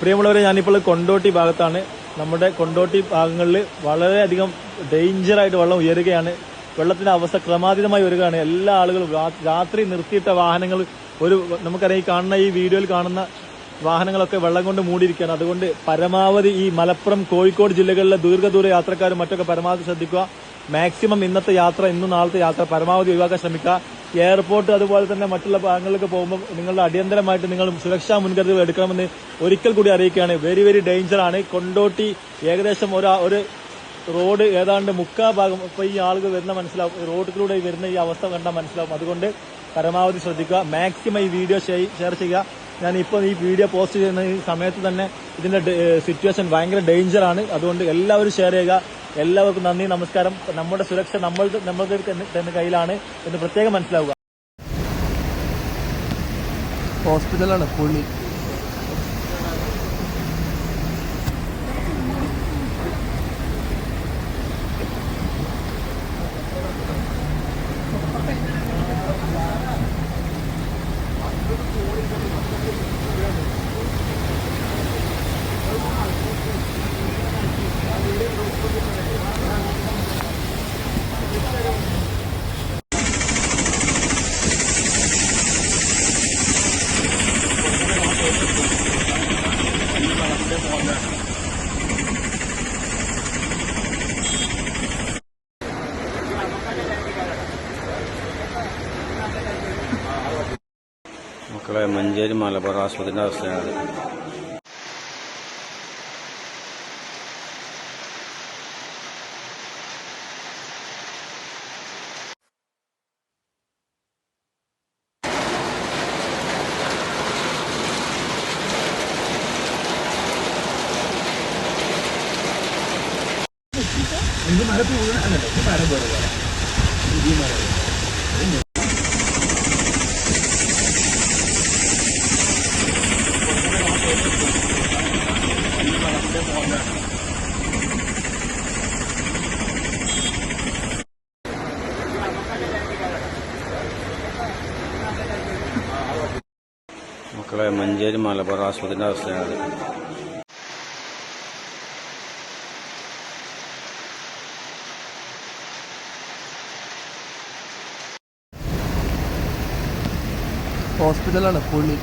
പ്രിയമുള്ളവരെ ഞാനിപ്പോൾ കൊണ്ടോട്ടി ഭാഗത്താണ്. നമ്മുടെ കൊണ്ടോട്ടി ഭാഗങ്ങളിൽ വളരെയധികം ഡേഞ്ചറായിട്ട് വെള്ളം ഉയരുകയാണ്. വെള്ളത്തിന്റെ അവസ്ഥ ക്രമാതീതമായി വരികയാണ് എല്ലാ ആളുകളും രാത്രി നിർത്തിയിട്ട വാഹനങ്ങൾ ഒരു നമുക്കറിയാം ഈ കാണുന്ന ഈ വീഡിയോയിൽ കാണുന്ന വാഹനങ്ങളൊക്കെ വെള്ളം കൊണ്ട് മൂടിയിരിക്കുകയാണ്. അതുകൊണ്ട് പരമാവധി ഈ മലപ്പുറം കോഴിക്കോട് ജില്ലകളിലെ ദീർഘദൂര യാത്രക്കാരും മറ്റൊക്കെ പരമാവധി ശ്രദ്ധിക്കുക. മാക്സിമം ഇന്നത്തെ യാത്ര ഇന്നും നാളത്തെ യാത്ര പരമാവധി ഒഴിവാക്കാൻ ശ്രമിക്കുക. എയർപോർട്ട് അതുപോലെ തന്നെ മറ്റുള്ള ഭാഗങ്ങളിലേക്ക് പോകുമ്പോൾ നിങ്ങളുടെ അടിയന്തരമായിട്ട് നിങ്ങൾ സുരക്ഷാ മുൻകരുതൽ എടുക്കണമെന്ന് ഒരിക്കൽ കൂടി അറിയിക്കുകയാണ്. വെരി വെരി ഡേഞ്ചർ ആണ്. കൊണ്ടോട്ടി ഏകദേശം ഒരാ ഒരു റോഡ് ഏതാണ്ട് മുക്കാ ഭാഗം ഇപ്പോൾ ഈ ആളുകൾ വരുന്ന മനസ്സിലാവും. റോഡിലൂടെ വരുന്ന ഈ അവസ്ഥ കണ്ടാൽ മനസ്സിലാവും. അതുകൊണ്ട് പരമാവധി ശ്രദ്ധിക്കുക. മാക്സിമം ഈ വീഡിയോ ഷെയർ ചെയ്യുക. ഞാൻ ഇപ്പോൾ ഈ വീഡിയോ പോസ്റ്റ് ചെയ്യുന്ന ഈ സമയത്ത് തന്നെ ഇതിന്റെ സിറ്റുവേഷൻ ഭയങ്കര ഡേഞ്ചർ ആണ്. അതുകൊണ്ട് എല്ലാവരും ഷെയർ ചെയ്യുക. എല്ലാവർക്കും നന്ദി നമസ്കാരം. നമ്മുടെ സുരക്ഷ നമ്മൾ നമ്മളുടെ തന്നെ കയ്യിലാണ് എന്ന് പ്രത്യേകം മനസ്സിലാവുക. ഹോസ്പിറ്റലാണ് പുള്ളി. മക്കളെ മഞ്ചേരി മലബാർ ആശുപത്രിന്റെ അവസ്ഥയാണ് മക്കളെ മഞ്ചേരി മലബാർ ആശുപത്രിയുടെ അവസ്ഥയാണ് ഹോസ്പിറ്റലാണ് പുള്ളി.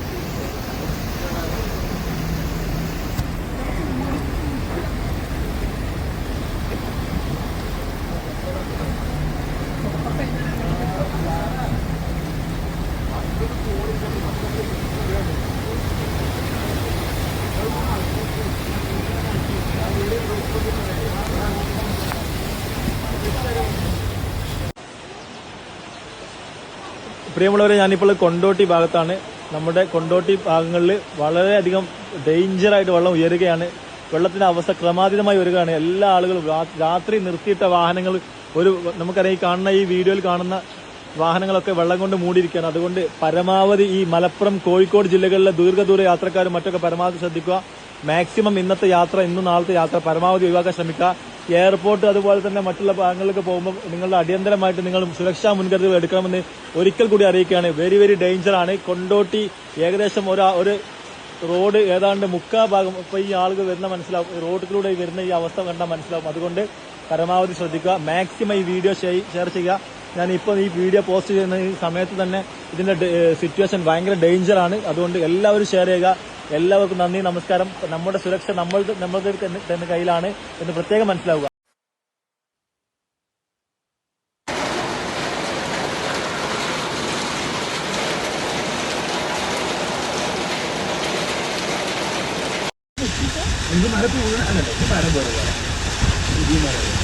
പ്രിയമുള്ളവരെ ഞാനിപ്പോൾ കൊണ്ടോട്ടി ഭാഗത്താണ്. നമ്മുടെ കൊണ്ടോട്ടി ഭാഗങ്ങളിൽ വളരെയധികം ഡേഞ്ചറായിട്ട് വെള്ളം ഉയരുകയാണ്. വെള്ളത്തിന്റെ അവസ്ഥ ക്രമാതീതമായി വരികയാണ്. എല്ലാ ആളുകളും രാത്രി നിർത്തിയിട്ട വാഹനങ്ങൾ ഒരു നമുക്കറിയാം ഈ കാണുന്ന ഈ വീഡിയോയിൽ കാണുന്ന വാഹനങ്ങളൊക്കെ വെള്ളം കൊണ്ട് മൂടിയിരിക്കുകയാണ്. അതുകൊണ്ട് പരമാവധി ഈ മലപ്പുറം കോഴിക്കോട് ജില്ലകളിലെ ദീർഘദൂര യാത്രക്കാരും മറ്റൊക്കെ പരമാവധി ശ്രദ്ധിക്കുക. മാക്സിമം ഇന്നത്തെ യാത്ര ഇന്നും നാളത്തെ യാത്ര പരമാവധി ഒഴിവാക്കാൻ ശ്രമിക്കുക. എയർപോർട്ട് അതുപോലെ തന്നെ മറ്റുള്ള ഭാഗങ്ങളിലൊക്കെ പോകുമ്പോൾ നിങ്ങളുടെ അടിയന്തരമായിട്ട് നിങ്ങൾ സുരക്ഷാ മുൻകരുതൽ എടുക്കണമെന്ന് ഒരിക്കൽ കൂടി അറിയിക്കുകയാണ്. വെരി വെരി ഡേഞ്ചർ ആണ്. കൊണ്ടോട്ടി ഏകദേശം ഒരു ഒരു റോഡ് ഏതാണ്ട് മുക്കാ ഭാഗം ഇപ്പൊ ഈ ആളുകൾ വരുന്ന മനസ്സിലാവും. റോഡിലൂടെ വരുന്ന ഈ അവസ്ഥ കണ്ടാൽ മനസ്സിലാവും. അതുകൊണ്ട് പരമാവധി ശ്രദ്ധിക്കുക. മാക്സിമം ഈ വീഡിയോ ഷെയർ ചെയ്യുക. ഞാൻ ഇപ്പോൾ ഈ വീഡിയോ പോസ്റ്റ് ചെയ്യുന്ന ഈ സമയത്ത് തന്നെ ഇതിന്റെ സിറ്റുവേഷൻ ഭയങ്കര ആണ്. അതുകൊണ്ട് എല്ലാവരും ഷെയർ ചെയ്യുക. എല്ലാവർക്കും നന്ദി നമസ്കാരം. നമ്മുടെ സുരക്ഷ നമ്മൾ നമ്മളുടെ കയ്യിലാണ് എന്ന് പ്രത്യേകം മനസ്സിലാവുക. മരം പോലെ.